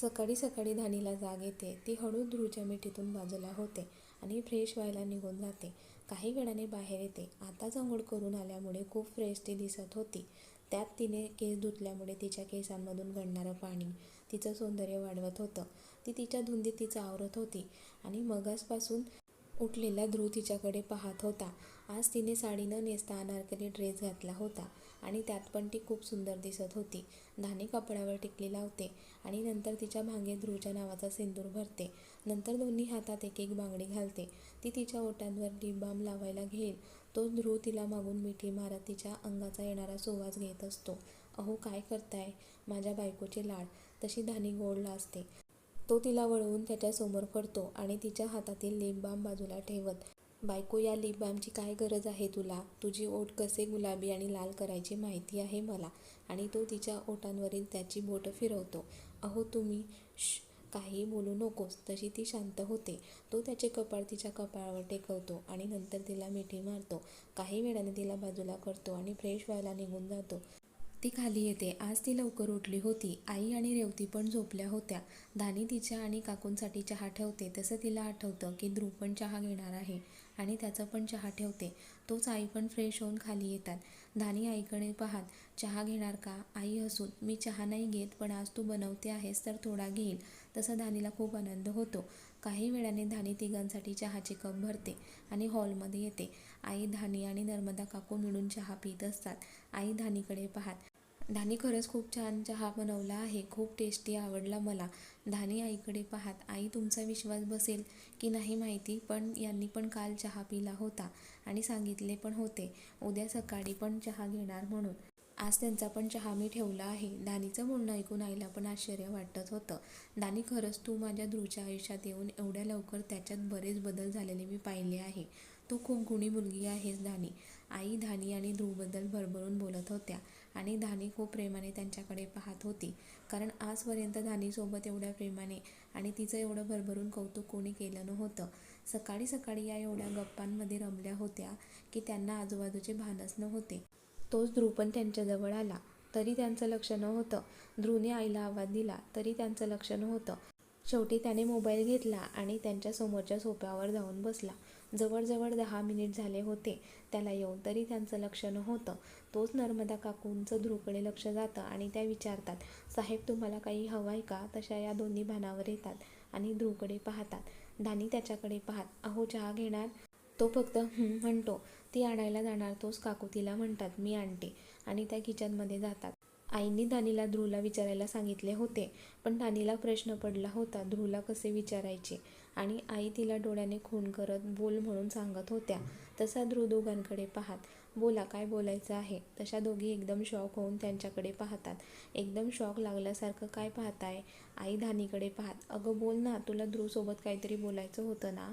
सकाळी सकाळी धानीला जाग येते. ती हळू ध्रुवच्या मिठीतून बाजूला होते आणि फ्रेश व्हायला निघून जाते. काही वेळाने बाहेर येते. आताच आंघोळ करून आल्यामुळे खूप फ्रेश ती दिसत होती. त्यात तिने केस धुतल्यामुळे तिच्या केसांमधून घडणारं पाणी तिचं सौंदर्य वाढवत होतं. ती तिच्या धुंदीत तिचं आवरत होती आणि मगासपासून उठलेला ध्रुव तिच्याकडे पाहत होता. आज तिने साडी न नेसता अनारकली ड्रेस घातला होता. आणि त्यात पण ती खूप सुंदर दिसत होती. धानी कपड्यावर टिकली लावते आणि नंतर तिच्या भांगे ध्रुवच्या नावाचा सिंदूर भरते. नंतर दोन्ही हातात एक एक बांगडी घालते. ती तिच्या ओटांवर लिप बाम लावायला घेईल. तो ध्रुव तिला मागून मिठी मारत तिच्या अंगाचा येणारा सुवास घेत असतो. अहो काय करताय? माझ्या बायकोचे लाड. तशी धानी गोडला असते तो तिला वळवून त्याच्यासमोर पडतो आणि तिच्या हातातील लिप बाम बाजूला ठेवत बायको या लिप बामची काय गरज आहे तुला? तुझी ओठ कसे गुलाबी आणि लाल करायची माहिती आहे मला. आणि तो तिच्या ओठांवरील त्याची बोटं फिरवतो. अहो तुम्ही श काही बोलू नकोस. तशी ती शांत होते. तो त्याचे कपाळ तिच्या कपाळावर टेकवतो आणि नंतर तिला मिठी मारतो. काही वेळाने तिला बाजूला करतो आणि फ्रेश व्हायला निघून जातो. ती खाली येते. आज ती लवकर उठली होती. आई आणि रेवती पण झोपल्या होत्या. धानी तिच्या आणि काकूंसाठी चहा ठेवते. तसं तिला आठवतं की ध्रुव पण चहा घेणार आहे. आणि त्याचं पण चहा ठेवते. तोच आई पण फ्रेश होऊन खाली येतात. धानी आईकडे पाहत चहा घेणार का? आई हसून मी चहा नाही घेत पण आज तू बनवते आहेस तर थोडा घेईल. तसा धानीला खूप आनंद होतो. काही वेळाने धानी तिघांसाठी चहाचे कप भरते आणि हॉलमध्ये येते. आई धानी आणि नर्मदा काकू मिळून चहा पित असतात. आई धानीकडे पाहत धानी खरंच खूप छान चहा बनवला आहे. खूप टेस्टी आवडला मला. धानी आईकडे पाहत आई तुमचा विश्वास बसेल की नाही माहिती पण यांनी पण काल चहा पिला होता आणि सांगितले पण होते. उद्या सकाळी पण चहा घेणार म्हणून. आज त्यांचा पण चहा मी ठेवला आहे. दानीचं बोलणं ऐकून आईला पण आश्चर्य वाटत होतं. दानी खरंच तू माझ्या ध्रुवच्या आयुष्यात येऊन एवढ्या लवकर त्याच्यात बरेच बदल झालेले मी पाहिले आहे. तू खूप गुणी मुलगी आहेस धानी. आई धानी आणि ध्रुवबद्दल भरभरून बोलत होत्या. आणि धानी खूप प्रेमाने त्यांच्याकडे पाहत होती. कारण आजपर्यंत धानीसोबत एवढ्या प्रेमाने आणि तिचं एवढं भरभरून कौतुक कोणी केलं नव्हतं. सकाळी सकाळी या एवढ्या गप्पांमध्ये रमल्या होत्या की त्यांना आजूबाजूचे भानच नव्हते. तोच ध्रुव पण त्यांच्याजवळ आला. तरी त्यांचं लक्ष नव्हतं. ध्रुवने आईला आवाज दिला. तरी त्यांचं लक्ष नव्हतं. शेवटी त्याने मोबाईल घेतला आणि त्यांच्या समोरच्या सोप्यावर जाऊन बसला. जवळजवळ दहा मिनिट झाले होते. त्याला येऊन तरी त्यांचं लक्ष नव्हतं. तोच नर्मदा काकूंचं ध्रुवकडे लक्ष जातं आणि त्या विचारतात साहेब तुम्हाला काही हवं आहे का? तशा या दोन्ही भानावर येतात आणि ध्रुवकडे पाहतात. धानी त्याच्याकडे पाहत अहो चहा घेणार? तो फक्त म्हणतो. ती आणायला जाणार तोच काकू तिला म्हणतात मी आणते. आणि त्या किचनमध्ये जातात. आईंनी धानीला ध्रुवला विचारायला सांगितले होते. पण दानीला प्रश्न पडला होता ध्रुवला कसे विचारायचे? आणि आई तिला डोळ्याने खून करत बोल म्हणून सांगत होत्या. तसा ध्रुव दोघांकडे पाहत. बोला काय बोलायचं आहे? तशा दोघी एकदम शॉक होऊन त्यांच्याकडे पाहतात. एकदम शॉक लागल्यासारखं काय पाहताय? आई धानीकडे पाहत. अगं बोल ना तुला ध्रुवसोबत काहीतरी बोलायचं होतं ना?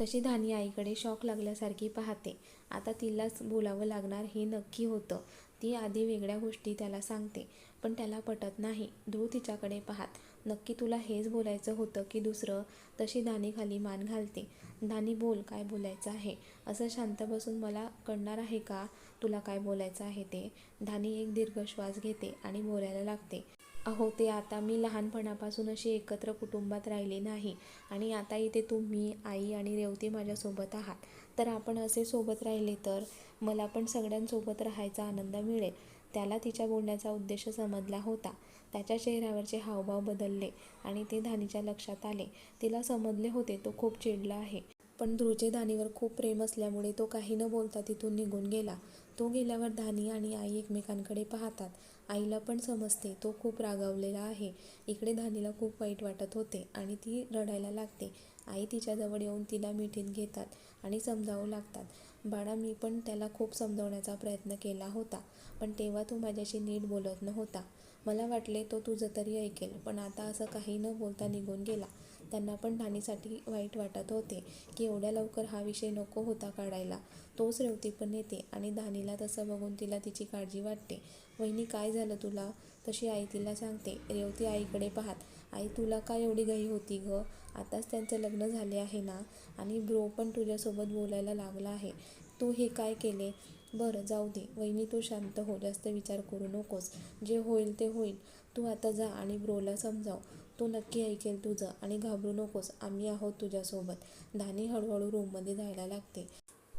तशी धानी आईकडे शॉक लागल्यासारखी पाहते. आता तिलाच बोलावं लागणार हे नक्की होतं. ती आधी वेगळ्या गोष्टी त्याला सांगते पण त्याला पटत नाही. ध्रुव तिच्याकडे पाहत. नक्की तुला हेच बोलायचं होतं की दुसरं? तशी दानी खाली मान घालते. धानी बोल काय बोलायचं आहे? असं शांत बसून मला कळणार आहे का? तुला काय बोलायचं आहे ते? धानी एक दीर्घ श्वास घेते आणि बोलायला लागते. अहो ते आता मी लहानपणापासून अशी एकत्र कुटुंबात राहिली नाही आणि आता इथे तुम्ही आई आणि रेवती माझ्यासोबत आहात. तर आपण असे सोबत राहिले तर मला पण सगळ्यांसोबत राहायचा आनंद मिळेल. त्याला तिच्या बोलण्याचा उद्देश समजला होता. त्याच्या चेहऱ्यावरचे हावभाव बदलले आणि ते धानीच्या लक्षात आले. तिला समजले होते तो खूप चिडला आहे. पण ध्रुवचे धानीवर खूप प्रेम असल्यामुळे तो काही न बोलता तिथून निघून गेला. तो गेल्यावर धानी आणि आई एकमेकांकडे पाहतात. आईला पण समजते तो खूप रागावलेला आहे. इकडे धानीला खूप वाईट वाटत होते आणि ती रडायला लागते. आई तिच्याजवळ येऊन तिला मिठीत घेतात आणि समजावू लागतात. बाळा मी पण त्याला खूप समजावण्याचा प्रयत्न केला होता पण तेव्हा तू माझ्याशी नीट बोलत नव्हता. मला वाटले तो तुझं तरी ऐकेल पण आता असं काही न बोलता निघून गेला. त्यांना पण धानीसाठी वाईट वाटत होते की एवढ्या लवकर हा विषय नको होता काढायला. तोच रेवती पण येते आणि धानीला तसं बघून तिला तिची काळजी वाटते. वहिनी काय झालं तुला? तशी आई तिला सांगते. रेवती आईकडे पाहत आई तुला काय एवढी घाई होती ग? आताच त्यांचं लग्न झाले आहे ना? आणि ब्रो पण तुझ्यासोबत बोलायला लागला आहे. तू हे काय केले? बरं जाऊ दे. वहिनी तू शांत हो. जास्त विचार करू नकोस. जे होईल ते होईल. तू आता जा आणि ब्रोला समजाव. तो नक्की ऐकेल तुझं आणि घाबरू नकोस. आम्ही आहोत तुझ्यासोबत. धानी हळूहळू रूममध्ये जायला लागते.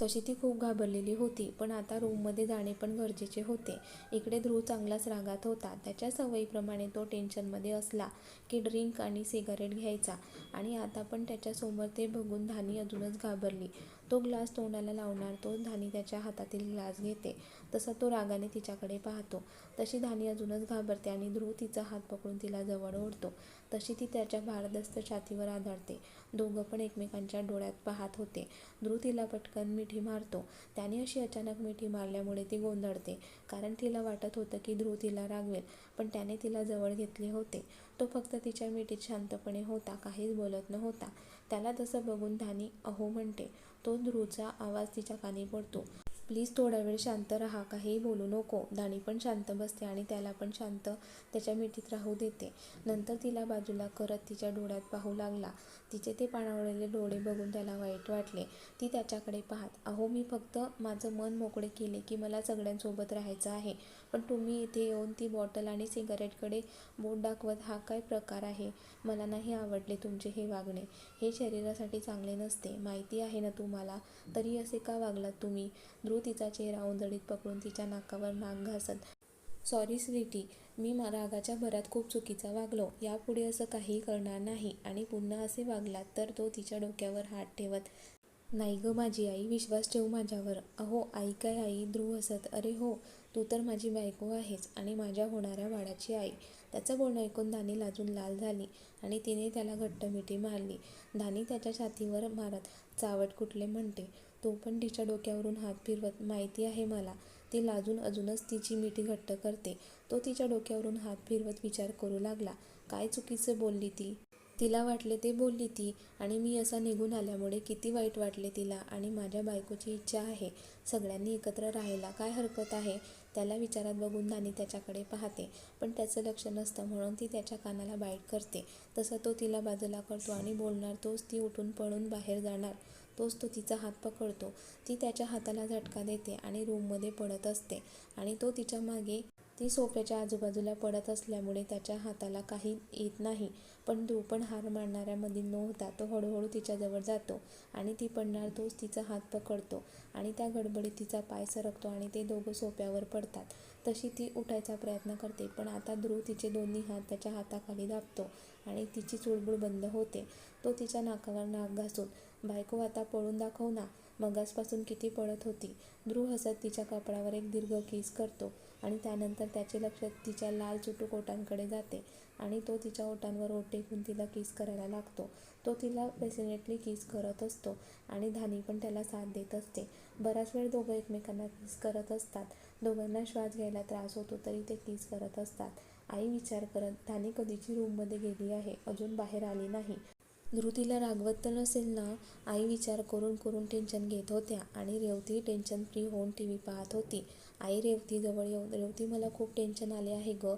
तशी ती खूप घाबरलेली होती. पण आता रूममध्ये जाणे पण गरजेचे होते. इकडे ध्रुव चांगलाच रागात होता. त्याच्या सवयीप्रमाणे तो टेन्शनमध्ये असला की ड्रिंक आणि सिगारेट घ्यायचा. आणि आता पण त्याच्यासमोर ते बघून धानी अजूनच घाबरली. तो ग्लास तोंडाला लावणार तो धानी त्याच्या हातातील ग्लास घेते. तसा तो रागाने तिच्याकडे पाहतो. तशी धानी अजूनच घाबरते आणि ध्रुव तिचा हात पकडून तिला जवळ ओढतो. तशी ती त्याच्या भारदस्त छातीवर आधारते. दोघं पण एकमेकांच्या डोळ्यात पाहत होते. ध्रुव तिला पटकन मिठी मारतो. त्याने अशी अचानक मिठी मारल्यामुळे ती गोंधळते. कारण तिला वाटत होतं की ध्रुव तिला रागवेल पण त्याने तिला जवळ घेतले होते. तो फक्त तिच्या मिठीत शांतपणे होता काहीच बोलत नव्हता. त्याला तसं बघून धानी अहो म्हणते. तो ध्रुवचा आवाज तिच्या कानी पडतो. प्लीज थोडा वेळ शांत राहा काहीही बोलू नको दाणी पण शांत बसते आणि त्याला पण शांत त्याच्या मिठीत राहू देते. नंतर तिला बाजूला करत तिच्या डोळ्यात पाहू लागला. तिचे ते पाणावलेले डोळे बघून त्याला वाईट वाटले. ती त्याच्याकडे पाहत अहो मी फक्त माझं मन मोकळे केले की मला सगळ्यांसोबत राहायचं आहे. पण तुम्ही इथे येऊन ती बॉटल आणि सिगारेटकडे बोट दाखवत हा काय प्रकार आहे? मला नाही आवडले तुमचे हे वागणे. हे शरीरासाठी चांगले नसते. माहिती आहे ना तुम्हाला? तरी असे का वागलात तुम्ही? ध्रुव तिचा चेहरा उंदडीत पकडून तिच्या नाकावर नाक घासत. सॉरी स्वीटी मी रागाच्या भरात खूप चुकीचा वागलो. यापुढे असं काही करणार नाही आणि पुन्हा असे वागलात तर तो तिच्या डोक्यावर हात ठेवत नाही गं माझी आई विश्वास ठेव माझ्यावर. अहो आई काय आई? ध्रुव हसत अरे हो तू तर माझी बायको आहेस आणि माझ्या होणाऱ्या बाळाची आई. त्याचं बोलणं ऐकून धानी लाजून लाल झाली आणि तिने त्याला घट्ट मिठी मारली. धानी त्याच्या छातीवर मारत चावट कुठले म्हणते तो पण तिच्या डोक्यावरून हात फिरवत माहिती आहे मला. ती लाजून अजूनच तिची मिठी घट्ट करते. तो तिच्या डोक्यावरून हात फिरवत विचार करू लागला. काय चुकीचं बोलली ती? तिला वाटले ते बोलली ती आणि मी असा निघून आल्यामुळे किती वाईट वाटले तिला आणि माझ्या बायकोची इच्छा आहे. सगळ्यांनी एकत्र राहायला काय हरकत आहे? त्याला विचारात बघून नानी त्याच्याकडे पाहते. पण त्याचं लक्ष नसतं म्हणून ती त्याच्या कानाला बाईट करते. तसं तो तिला बाजूला करतो आणि बोलणार तोच ती उठून पळून बाहेर जाणार. तोच तो तिचा हात पकडतो. ती त्याच्या हाताला झटका देते आणि रूममध्ये पडत असते. आणि तो तिच्यामागे ती सोफ्याच्या आजूबाजूला पडत असल्यामुळे त्याच्या हाताला काही येत नाही. पण ध्रुव पण हार मारणाऱ्यामध्ये नव्हता तो हळूहळू तिच्याजवळ जातो आणि ती पडणार तोच तिचा हात पकडतो आणि त्या गडबडीत तिचा पाय सरकतो आणि ते दोघं सोप्यावर पडतात. तशी ती उठायचा प्रयत्न करते पण आता ध्रुव तिचे दोन्ही हात त्याच्या हाताखाली दाबतो आणि तिची चुळबुळ बंद होते. तो तिच्या नाकावर नाक घासून बायको आता पळून दाखव ना. मगासपासून किती पळत होती. ध्रुव हसत तिच्या कपडावर एक दीर्घ किस करतो आणि त्यानंतर त्याचे लक्ष तिच्या लाल चुटूक ओटांकडे जाते आणि तो तिच्या ओटांवर ओठ टेकून तिला किस करायला लागतो. तो तिला पेसिनेटली किस करत असतो आणि धानी पण त्याला साथ देत असते. बराच वेळ दोघं एकमेकांना किस करत असतात. दोघांना श्वास घ्यायला त्रास होतो तरी ते किस करत असतात. आई विचार करत धानी कधीची रूममध्ये गेली आहे? अजून बाहेर आली नाही. धृतीला रागवत तर नसेल ना आई विचार करून करून टेन्शन घेत होत्या आणि रेवती टेन्शन फ्री होऊन टी व्ही पाहत होती. आई रेवती जवळ येऊन रेवती मला खूप टेन्शन आले आहे ग.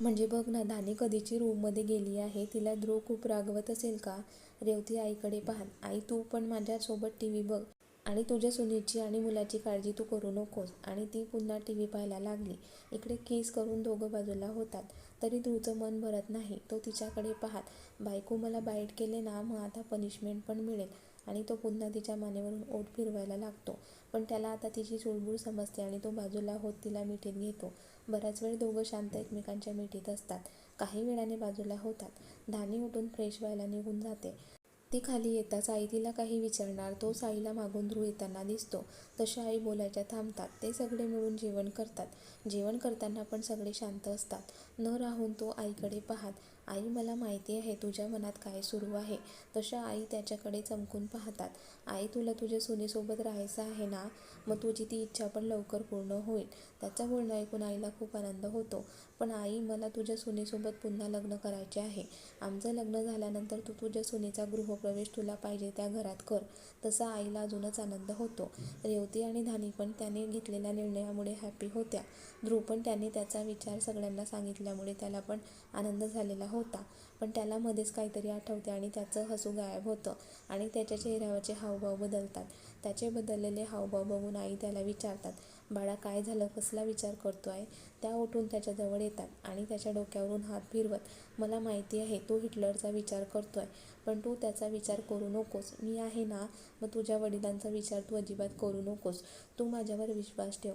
म्हणजे बघ ना धानी कधीची रूममध्ये गेली आहे तिला ध्रुव खूप रागवत असेल का? रेवती आईकडे पाहत आई तू पण माझ्यासोबत टी व्ही बघ. आणि तुझ्या सुनेची आणि मुलाची काळजी तू करू नकोस. आणि ती पुन्हा टी व्ही पाहायला लागली. इकडे केस करून दोघं बाजूला होतात. तरी ध्रुवचं मन भरत नाही तो तिच्याकडे पाहत बायको मला बाईट केले ना मग आता पनिशमेंट पण मिळेल. आणि तो पुन्हा तिच्या मानेवरून ओट फिरवायला लागतो. पण त्याला आता तिची चुळबुळ समजते आणि तो बाजूला होत तिला मिठीत घेतो. बराच वेळ दोघं शांत एकमेकांच्या मिठीत असतात. काही वेळाने बाजूला होतात. धानी उठून फ्रेश व्हायला निघून जाते. ती खाली येताच आई तिला काही विचारणार. तोच आईला मागून ध्रुव येताना दिसतो. तशा आई बोलायच्या थांबतात. ते सगळे मिळून जेवण करतात. जेवण करताना पण सगळे शांत असतात. न राहून तो आईकडे पाहत आई मला माहिती आहे तुझ्या मनात काय सुरू आहे. तशा आई त्याच्याकडे चमकून पाहतात. आई तुला तुझ्या सुनेसोबत राहायचं आहे ना? मग तुझी ती इच्छा पण लवकर पूर्ण होईल. त्याचं बोलणं ऐकून आईला खूप आनंद होतो. पण आई मला तुझ्या सुनेसोबत पुन्हा लग्न करायचे आहे. आमचं लग्न झाल्यानंतर तू तुझ्या सुनेचा गृहप्रवेश तुला पाहिजे त्या घरात कर. तसा आईला अजूनच आनंद होतो. रेवती आणि धानी पण त्याने घेतलेल्या निर्णयामुळे हॅपी होत्या. ध्रुव पण त्याने त्याचा विचार सगळ्यांना सांगितल्यामुळे त्याला पण आनंद झालेला होता. पण त्याला मध्येच काहीतरी आठवते आणि त्याचं हसू गायब होतं आणि त्याच्या चेहऱ्यावरचे हावभाव बदलतात. त्याचे बदललेले हावभाव बघून आई त्याला विचारतात बाळा काय झालं कसला विचार करतो आहे त्या उठून त्याच्याजवळ येतात आणि त्याच्या डोक्यावरून हात फिरवत मला माहिती आहे तू हिटलरचा विचार करतो आहे पण तू त्याचा विचार करू नकोस. मी आहे ना मग तुझ्या वडिलांचा विचार तू अजिबात करू नकोस. तू माझ्यावर विश्वास ठेव.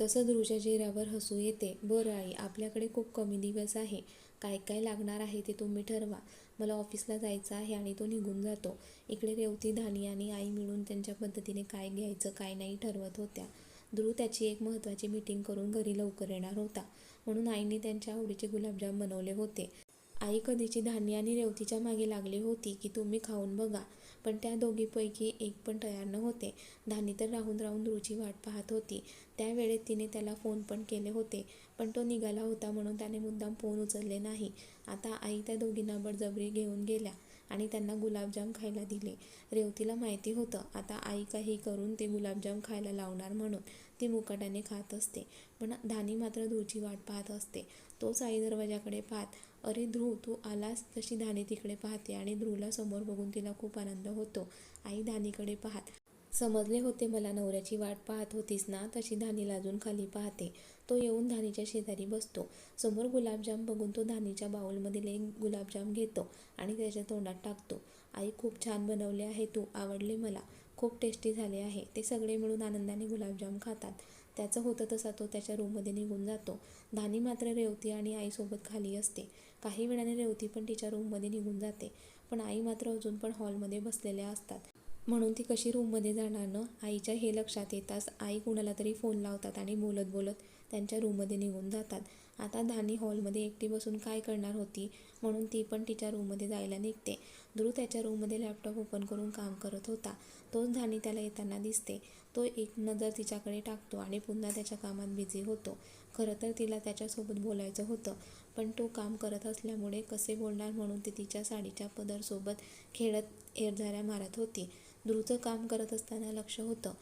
तसं ध्रुवच्या चेहऱ्यावर हसू येते. बरं आई आपल्याकडे खूप कमी दिवस आहे. काय काय लागणार आहे ते तुम्ही ठरवा. मला ऑफिसला जायचं आहे आणि तो निघून जातो. इकडे रेवती धानी आणि आई मिळून त्यांच्या पद्धतीने काय घ्यायचं काय नाही ठरवत होत्या. ध्रुव त्याची एक महत्त्वाची मीटिंग करून घरी लवकर येणार होता. म्हणून आईने त्यांच्या आवडीचे गुलाबजाम बनवले होते. आई कधीची धान्य आणि रेवतीच्या मागे लागली होती की तुम्ही खाऊन बघा. पण त्या दोघीपैकी एक पण तयार न होते धानी तर राहून राहून ध्रुवची वाट पाहत होती. त्यावेळेत तिने त्याला फोन पण केले होते. पण तो निघाला होता म्हणून त्याने मुद्दाम फोन उचलले नाही. आता आई त्या दोघींना बळजबरी घेऊन गेल्या. आणि त्यांना गुलाबजाम खायला दिले. रेवतीला माहिती होतं आता आई काही करून ते गुलाबजाम खायला लावणार म्हणून ती मुकाट्याने खात असते. पण धानी मात्र ध्रुवची वाट पाहत असते. तोच आई दरवाजाकडे पाहत अरे ध्रुव तू आलास तशी धानी तिकडे पाहते आणि ध्रुवला समोर बघून तिला खूप आनंद होतो. आई धानीकडे पाहत समजले होते मला नवऱ्याची वाट पाहत होतीस ना तशी धानी लाजून खाली पाहते. तो येऊन धानीच्या शेजारी बसतो. समोर गुलाबजाम बघून तो धानीच्या बाउलमधील एक गुलाबजाम घेतो आणि त्याच्या तोंडात टाकतो. आई खूप छान बनवले आहे तू आवडले मला. खूप टेस्टी झाले आहे. ते सगळे मिळून आनंदाने गुलाबजाम खातात. त्याचं होतं तसा तो त्याच्या रूममध्ये निघून जातो. धानी मात्र रेवती आणि आईसोबत खाली असते. काही वेळाने रेवती पण तिच्या रूममध्ये निघून जाते. पण आई मात्र अजून पण हॉलमध्ये बसलेल्या असतात. म्हणून ती कशी रूममध्ये जाणार ना? आईच्या हे लक्षात येताच आई कुणाला तरी फोन लावतात आणि बोलत बोलत त्यांच्या रूममध्ये निघून जातात. आता धानी हॉलमध्ये एकटी बसून काय करणार होती? म्हणून ती पण तिच्या रूममध्ये जायला निघते. ध्रुव त्याच्या रूममध्ये लॅपटॉप ओपन करून काम करत होता. तोच धानी त्याला येताना दिसते. तो एक नजर तिच्याकडे टाकतो आणि पुन्हा त्याच्या कामात बिझी होतो. खरं तर तिला त्याच्यासोबत बोलायचं होतं पण तो काम करत असल्यामुळे कसे बोलणार म्हणून ती तिच्या साडीच्या पदरसोबत खेळत एरझाऱ्या मारत होती. ध्रुवचं काम करत असताना लक्ष होतं.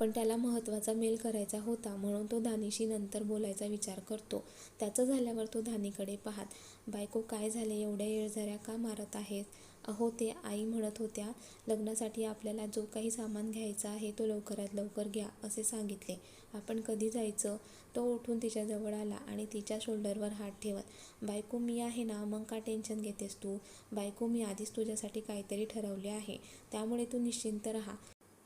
पण त्याला महत्त्वाचा मेल करायचा होता म्हणून तो धानीशी नंतर बोलायचा विचार करतो. त्याचं झाल्यावर तो धानीकडे पाहत बायको काय झाले? एवढ्या येळझऱ्या का मारत आहेत? अहो ते आई म्हणत होत्या लग्नासाठी आपल्याला जो काही सामान घ्यायचा आहे तो लवकरात लवकर घ्या असे सांगितले. आपण कधी जायचं? तो उठून तिच्याजवळ आला आणि तिच्या शोल्डरवर हात ठेवत बायको मी आहे ना मग का टेन्शन घेतेस तू? बायको मी आधीच तुझ्यासाठी काहीतरी ठरवले आहे त्यामुळे तू निश्चिंत राहा.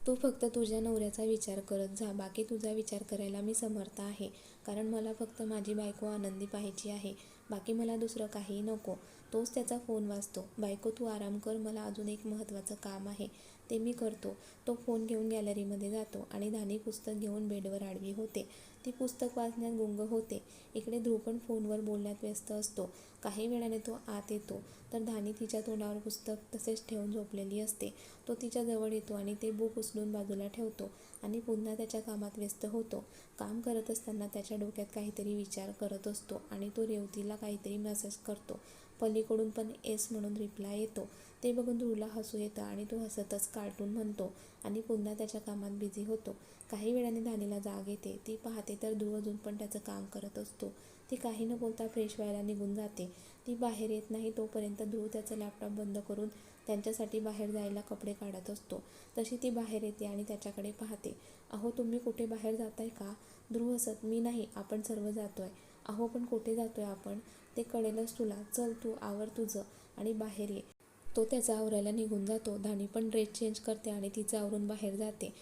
तू फक्त तुझ्या नवऱ्याचा विचार करत जा. बाकी तुझा विचार करायला मी समर्थ आहे. कारण मला फक्त माझी बायको आनंदी पाहायची आहे. बाकी मला दुसरं काही नको. तोच त्याचा फोन वाजतो. बायको तू आराम कर. मला अजून एक महत्त्वाचं काम आहे. ते मी करतो. तो फोन घेऊन गॅलरीमध्ये जातो आणि धानी पुस्तक घेऊन बेडवर आडवी होते. ती पुस्तक वाचण्यात गुंग होते. इकडे ध्रुव पण फोनवर बोलण्यात व्यस्त असतो. काही वेळाने तो आत येतो. तर धानी तिच्या तोंडावर पुस्तक तसेच ठेवून झोपलेली असते. तो तिच्या जवळ येतो आणि ते बुक उचलून बाजूला ठेवतो आणि पुन्हा त्याच्या कामात व्यस्त होतो. काम करत असताना त्याच्या डोक्यात काहीतरी विचार करत असतो आणि तो रेवतीला काहीतरी मेसेज करतो. पलीकडून पण एस म्हणून रिप्लाय येतो. ते बघून ध्रुवला हसू येतं आणि तो हसतच कार्टून म्हणतो आणि पुन्हा त्याच्या कामात बिझी होतो. काही वेळाने धानीला जाग येते. ती पाहते तर ध्रुव अजून पण त्याचं काम करत असतो. ती काही न बोलता फ्रेश व्हायला निघून जाते. ती बाहेर येत नाही तोपर्यंत ध्रुव त्याचं लॅपटॉप बंद करून त्यांच्यासाठी बाहेर जायला कपडे काढत असतो. तशी ती बाहेर येते आणि त्याच्याकडे पाहते. अहो तुम्ही कुठे बाहेर जाताय का? ध्रुव हसत मी नाही. आपण सर्व जातोय. अहो पण कुठे जातोय आपण? ते कळेलच तुला. चल तू आवर तुझं आणि बाहेर ये. तो त्याचा आवरायला निघून जातो. धानी पण ड्रेस चेंज करते आणि तिचं आवरून बाहेर जाते.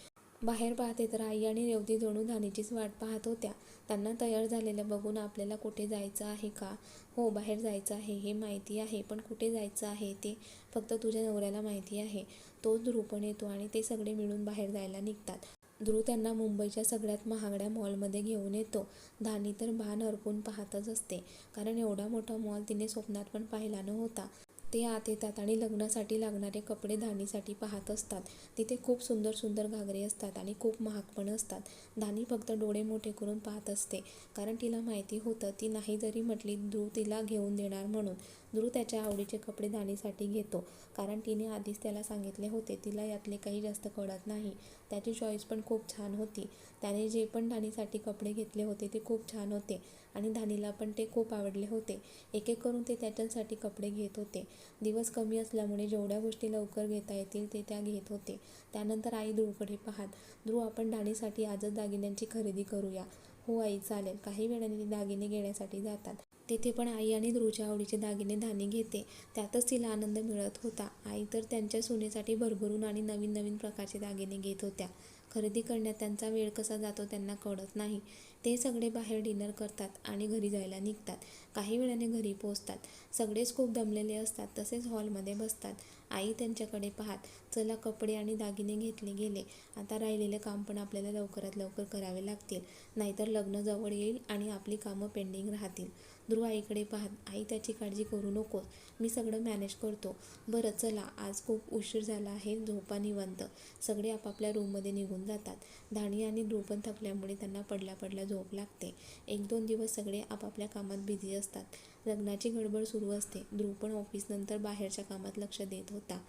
बाहेर पाहते तर आई आणि रेवती जणू धानीचीच वाट पाहत होत्या. त्यांना तयार झालेलं बघून आपल्याला कुठे जायचं आहे का? हो बाहेर जायचं आहे हे माहिती आहे पण कुठे जायचं आहे ते फक्त तुझ्या नवऱ्याला माहिती आहे. तोच रूपण येतो आणि ते सगळे मिळून बाहेर जायला निघतात. ध्रुव त्यांना मुंबईच्या सगळ्यात महागड्या मॉलमध्ये घेऊन येतो. धानी तर भान हरपून पाहतच असते. कारण एवढा मोठा मॉल तिने स्वप्नात पण पाहिला नव्हता. ते आत येतात आणि लग्नासाठी लागणारे कपडे धानीसाठी पाहत असतात. तिथे खूप सुंदर सुंदर घागरे असतात आणि खूप महाग पण असतात. धानी फक्त डोळे मोठे करून पाहत असते. कारण तिला माहिती होतं ती नाही जरी म्हटली ध्रुव तिला घेऊन देणार म्हणून. ध्रुव त्याच्या आवडीचे कपडे धानीसाठी घेतो. कारण तिने आधीच त्याला सांगितले होते तिला यातले काही जास्त कळत नाही. त्याची चॉईस पण खूप छान होती. त्याने जे पण धानीसाठी कपडे घेतले होते ते खूप छान होते आणि धानीला पण ते खूप आवडले होते. एक एक करून ते त्याच्यासाठी कपडे घेत होते. दिवस कमी असल्यामुळे जेवढ्या गोष्टी लवकर घेता येतील ते त्या घेत होते. त्यानंतर आई ध्रुवकडे पाहत ध्रुव आपण धानीसाठी आजच दागिन्यांची खरेदी करूया. हो आई चालेल. काही वेळाने ते दागिने घेण्यासाठी जातात. तिथे पण आई आणि ध्रुवच्या आवडीचे दागिने धानी घेते. त्यातच तिला आनंद मिळत होता. आई तर त्यांच्या सुनेसाठी भरभरून आणि नवीन नवीन प्रकारचे दागिने घेत होत्या. खरेदी करण्यात त्यांचा वेळ कसा जातो त्यांना कळत नाही. ते सगळे बाहेर डिनर करतात आणि घरी जायला निघतात. काही वेळाने घरी पोहोचतात. सगळेच खूप दमलेले असतात तसेच हॉलमध्ये बसतात. आई त्यांच्याकडे पाहत चला कपडे आणि दागिने घेतले गेले. आता राहिलेले काम पण आपल्याला लवकरात लवकर करावे लागतील. नाहीतर लग्न जवळ येईल आणि आपली कामं पेंडिंग राहतील. ध्रुव आईकडे पाहत आई त्याची काळजी करू नकोस मी सगळं मॅनेज करतो. बरं चला. आज खूप उशीर झाला आहे. झोपा निवंत. सगळे आपापल्या रूममध्ये निघून जातात. धाणी आणि ध्रुव पण थकल्यामुळे त्यांना पडल्या पडल्या झोप लागते. एक दोन दिवस सगळे आपापल्या कामात बिझी असतात. लग्नाची गडबड सुरू असते. ध्रुव पण ऑफिसनंतर बाहेरच्या कामात लक्ष देत होता.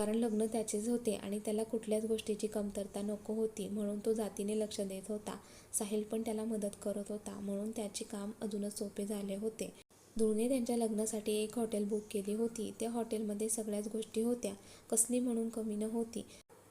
कारण लग्न त्याचेच होते आणि त्याला कुठल्याच गोष्टीची कमतरता नको होती म्हणून तो जातीने लक्ष देत होता. साहिल पण त्याला मदत करत होता म्हणून त्याचे काम अजूनच सोपे झाले होते. धुळने त्यांच्या लग्नासाठी एक हॉटेल बुक केली होती. त्या हॉटेलमध्ये सगळ्याच गोष्टी होत्या. कसली म्हणून कमी न होती.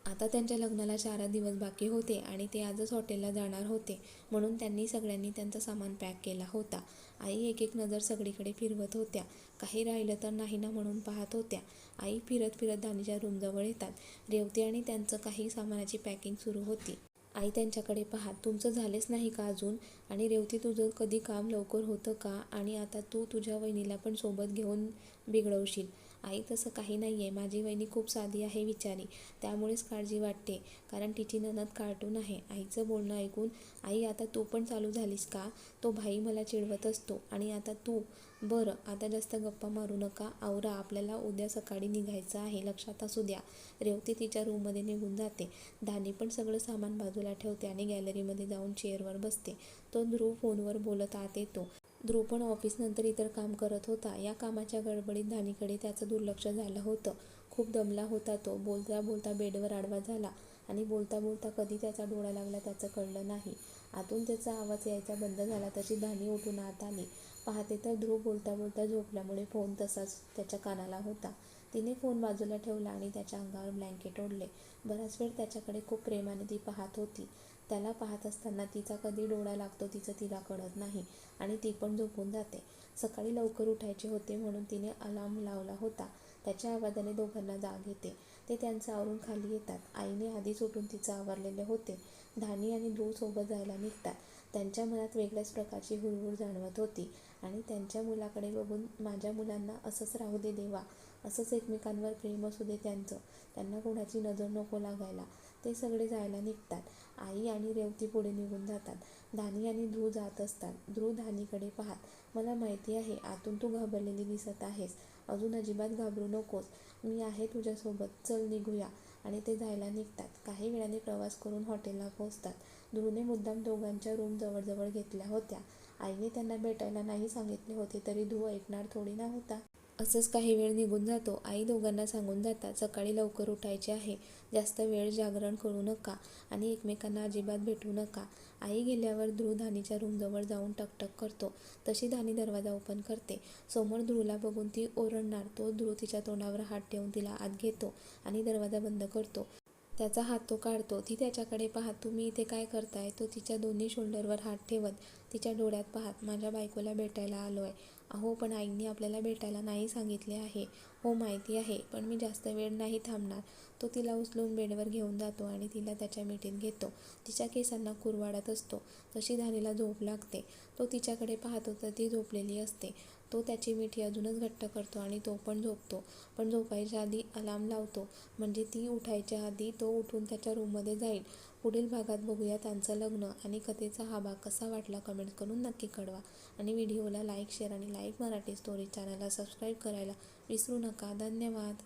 आता त्यांच्या लग्नाला चार दिवस बाकी होते आणि ते आजच हॉटेलला जाणार होते म्हणून त्यांनी सगळ्यांनी त्यांचं सामान पॅक केला होता. आई एक एक नजर सगळीकडे फिरवत होत्या. काही राहिलं तर नाही ना म्हणून पाहत होत्या. आई फिरत फिरत दानीच्या रूमजवळ येतात. रेवती आणि त्यांचं काही सामानाची पॅकिंग सुरू होती. आई त्यांच्याकडे पाहत तुमचं झालेच नाही का अजून? आणि रेवती तुझं कधी काम लवकर होतं का? आणि आता तू तुझ्या वहिनीला पण सोबत घेऊन बिघडवशील. आई तसं काही नाही आहे माझी वहिनी खूप साधी आहे विचारी. त्यामुळेच काळजी वाटते. कारण तिची ननद कार्टून आहे. आईचं बोलणं ऐकून आई आता तू पण चालू झालीस का? तो भाई मला चिडवत असतो. आणि आता तू बरं आता जास्त गप्पा मारू नका. आवरा आपल्याला उद्या सकाळी निघायचं आहे. लक्षात असू द्या. रेवती तिच्या रूममध्ये निघून जाते. धानी पण सगळं सामान बाजूला ठेवते आणि गॅलरीमध्ये जाऊन चेअरवर बसते. तो ध्रुव फोनवर बोलत आत येतो. ध्रुव पण ऑफिसनंतर इतर काम करत होता. या कामाच्या गडबडीत धानीकडे त्याचं दुर्लक्ष झालं होतं. खूप दमला होता तो. बोलता बोलता बेडवर आडवा झाला आणि बोलता बोलता कधी त्याचा डोळा लागला त्याचं कळलं नाही. आतून त्याचा आवाज यायचा बंद झाला तशी धानी उठून आत आली. पाहते तर ध्रुव बोलता बोलता झोपल्यामुळे फोन तसाच त्याच्या कानाला होता. तिने फोन बाजूला ठेवला आणि त्याच्या अंगावर ब्लँकेट ओढले. बराच वेळ त्याच्याकडे खूप प्रेमाने ती पाहत होती. त्याला पाहत असताना तिचा कधी डोळा लागतो तिचं तिला कळत नाही आणि ती पण झोपून जाते. सकाळी लवकर उठायचे होते म्हणून तिने अलार्म लावला होता. त्याच्या आवाजाने दोघांना जाग येते. ते त्यांचं आवरून खाली येतात. आईने आधीच उठून तिचं आवरलेले होते. धानी आणि ध्रुव सोबत जायला निघतात. त्यांच्या मनात वेगळ्याच प्रकारची हुरहुर जाणवत होती आणि त्यांच्या मुलाकडे बघून माझ्या मुलांना असंच राहू दे देवा. असंच एकमेकांवर प्रेम असू दे त्यांचं. त्यांना कोणाची नजर नको लागायला. ते सगळे जायला निघतात. आई आणि रेवती पुढे निघून जातात. धानी आणि ध्रुव जात असतात. ध्रुव धानीकडे पाहत मला माहिती आहे आतून तू घाबरलेली दिसत आहेस. अजून अजिबात घाबरू नकोस. मी आहे तुझ्यासोबत. चल निघूया. आणि ते जायला निघतात. काही वेळाने प्रवास करून हॉटेलला पोहोचतात. ध्रुवने मुद्दाम दोघांच्या रूम जवळजवळ घेतल्या होत्या. आईने त्यांना भेटायला नाही सांगितले होते तरी ध्रुव ऐकणार थोडी ना होता. असंच काही वेळ निघून जातो. आई दोघांना सांगून जातात सकाळी लवकर उठायचे आहे. जास्त वेळ जागरण करू नका आणि एकमेकांना अजिबात भेटू नका. आई गेल्यावर ध्रुव धानीच्या रूमजवळ जाऊन टकटक करतो. तशी धानी दरवाजा ओपन करते. समोर ध्रुवला बघून ती ओरडणार. तो ध्रुव तिच्या तोंडावर हात ठेवून तिला आत घेतो आणि दरवाजा बंद करतो. त्याचा हात तो काढतो. ती त्याच्याकडे पाहत तुम्ही इथे काय करताय? तो तिच्या दोन्ही शोल्डरवर हात ठेवत तिच्या डोळ्यात पाहत माझ्या बायकोला भेटायला आलो आहे अहो पण आईंनी आपल्याला भेटायला नाही सांगितले आहे. हो माहिती आहे पण मी जास्त वेळ नाही थांबणार. तो तिला उचलून बेडवर घेऊन जातो आणि तिला त्याच्या मिठीत घेतो. तिच्या केसांना कुरवाडत असतो. तशी धानीला झोप लागते. तो तिच्याकडे पाहतो तर ती झोपलेली असते. तो त्याची मिठी अजूनच घट्ट करतो आणि तो पण झोपतो. पण झोपायच्या आधी अलार्म लावतो. म्हणजे ती उठायच्या आधी तो उठून त्याच्या रूममध्ये जाईल. पुढील भागात बघूया त्यांचं लग्न आणि कथेचा हा भाग कसा वाटला कमेंट करून नक्की कळवा. आणि व्हिडिओला लाईक शेअर आणि लाईक मराठी स्टोरी चॅनलला सबस्क्राईब करायला विसरू नका. धन्यवाद.